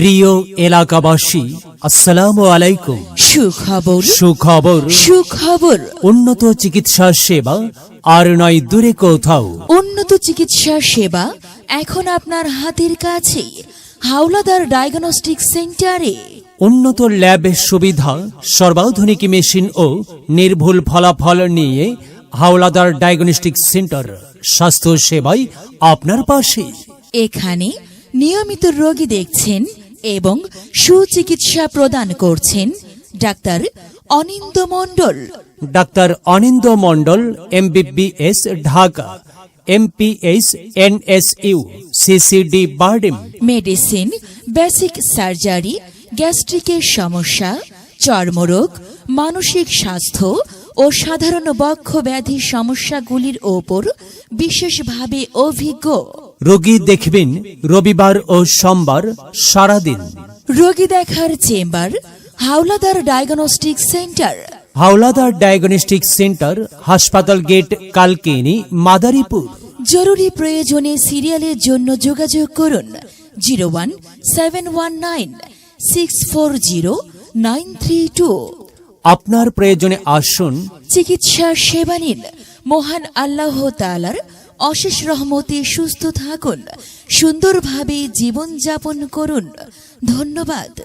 প্রিয় এলাকাবাসী আসসালামু আলাইকুম। সুখবর। সুখবর। সুখবর। উন্নত চিকিৎসা সেবা আর নয় দূরে কোথাও। উন্নত চিকিৎসা সেবা এখন আপনার হাতের কাছেই হাওলাদার ডায়াগনস্টিক সেন্টারে। উন্নত ল্যাব সুবিধা সর্বাধুনিক মেশিন ও নির্ভুল ফলাফল নিয়ে হাওলাদার ডায়াগনস্টিক সেন্টার স্বাস্থ্য সেবায় আপনার পাশে। এখানে নিয়মিত রোগী দেখছেন এবং সুচিকিৎসা প্রদান করছেন doctor Aninda Mondal. Doctor Aninda Mondal MBBS Dhaka MPS NSU CCD BIRDEM. Medicine basic surgery গ্যাস্ট্রিকের সমস্যা চর্মরোগ মানসিক স্বাস্থ্য ও সাধারণ বক্ষ ব্যাধির সমস্যাগুলির ওপর বিশেষভাবে অভিজ্ঞ। রোগী দেখবেন রবিবার ও সোমবার সারাদিন। রোগী দেখার chamber Howlader diagnostic centre. Howlader diagnostic centre হাসপাতাল গেট কালকেনি মাদারীপুর। জরুরি প্রয়োজনে সিরিয়ালের জন্য যোগাযোগ করুন zero one seven one nine six four zero nine three two. আপনার প্রয়োজনে আসুন। চিকিৎসা সেবা নিন মহান আল্লাহ তালার অশেষ রহমতে সুস্থ থাকুন সুন্দরভাবে জীবনযাপন করুন। ধন্যবাদ।